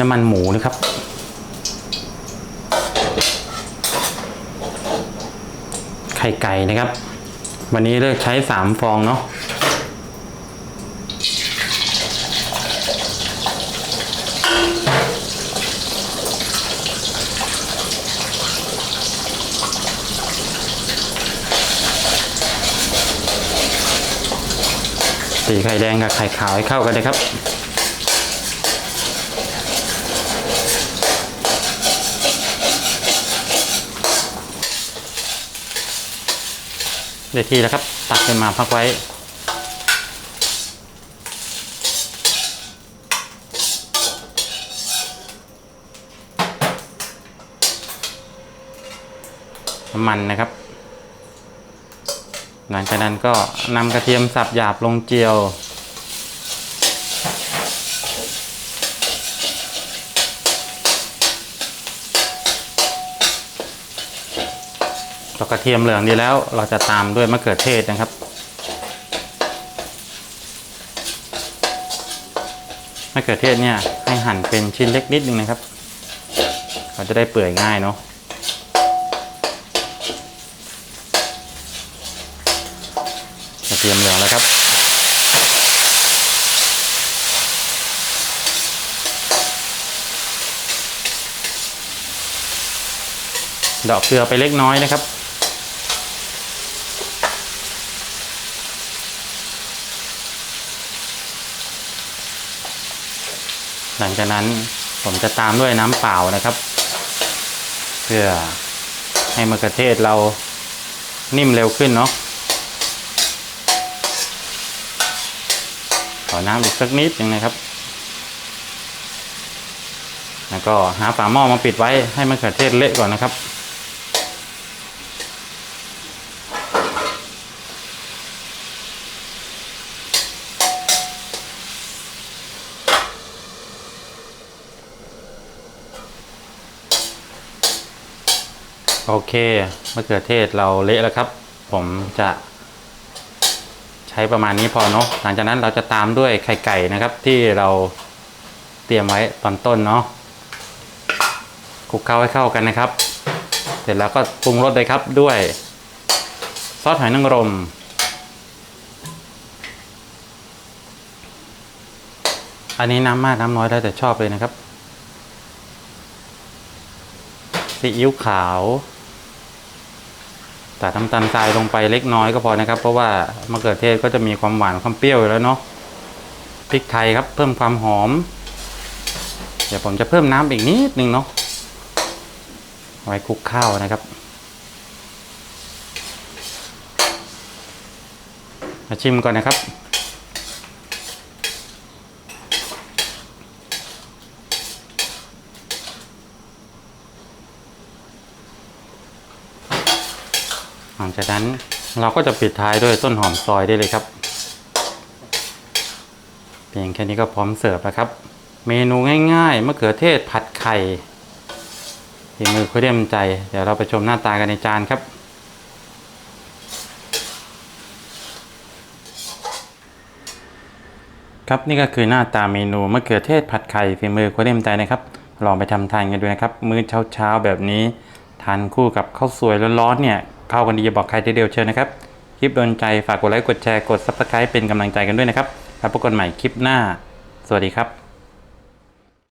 น้ำมันหมูนะครับ ไข่ไก่นะครับ วันนี้เลือกใช้สามฟองเนาะตีไข่แดงกับไข่ขาวให้เข้ากันเลยครับ ได้ที่แล้วครับ ตักขึ้นมาพักไว้น้ำมันนะครับ หลังจากนั้นก็นำกระเทียมสับหยาบลงเจียว พอกระเทียมเหลืองดีแล้วเราจะตามด้วยมะเขือเทศนะครับ มะเขือเทศเนี่ยให้หั่นเป็นชิ้นเล็กนิดนึงนะครับ เราจะได้เปื่อยง่ายเนาะกระเทียมเหลืองแล้วครับดอกเกลือไปเล็กน้อยนะครับ หลังจากนั้นผมจะตามด้วยน้ำเปล่านะครับ เพื่อให้มะเขือเทศเรานิ่มเร็วขึ้นเนาะขอน้ำอีกสักนิดหนึ่งนะครับ แล้วก็หาฝาหม้อมาปิดไว้ให้มะเขือเทศเละก่อนนะครับ โอเคมะเขือเทศเราเละแล้วครับ ผมจะใช้ประมาณนี้พอเนาะหลังจากนั้นเราจะตามด้วยไข่ไก่นะครับ ที่เราเตรียมไว้ตอนต้นเนาะคลุกเคล้าให้เข้ากันนะครับ เสร็จแล้วก็ปรุงรสเลยครับด้วยซอสหอยนางรมอันนี้น้ำมากน้ำน้อยแล้วแต่ชอบเลยนะครับซีอิ๊วขาว แต่น้ำตาลทรายลงไปเล็กน้อยก็พอนะครับ เพราะว่ามะเขือเทศก็จะมีความหวานความเปรี้ยวอยู่แล้วเนาะพริกไทยครับ เพิ่มความหอม เดี๋ยวผมจะเพิ่มน้ำอีกนิดนึงเนาะไว้คลุกข้าวนะครับมาชิมก่อนนะครับ หลังจากนั้นเราก็จะปิดท้ายด้วยต้นหอมซอยได้เลยครับ เพียงแค่นี้ก็พร้อมเสิร์ฟแล้วครับ เมนูง่ายๆมะเขือเทศผัดไข่ฝีมือคุณเดียมใจ เดี๋ยวเราไปชมหน้าตากันในจานครับ ครับนี่ก็คือหน้าตาเมนูมะเขือเทศผัดไข่ฝีมือคุณเดียมใจนะครับ ลองไปทำทานกันดูนะครับ มื้อเช้าๆแบบนี้ทานคู่กับข้าวสวยร้อนๆเนี่ย เข้ากันดีจะบอกใครทีเดียวเชิญนะครับ คลิปโดนใจฝากกดไลค์กดแชร์กดซับสไครป์เป็นกำลังใจกันด้วยนะครับ แล้วพบกันใหม่คลิปหน้า สวัสดีครับ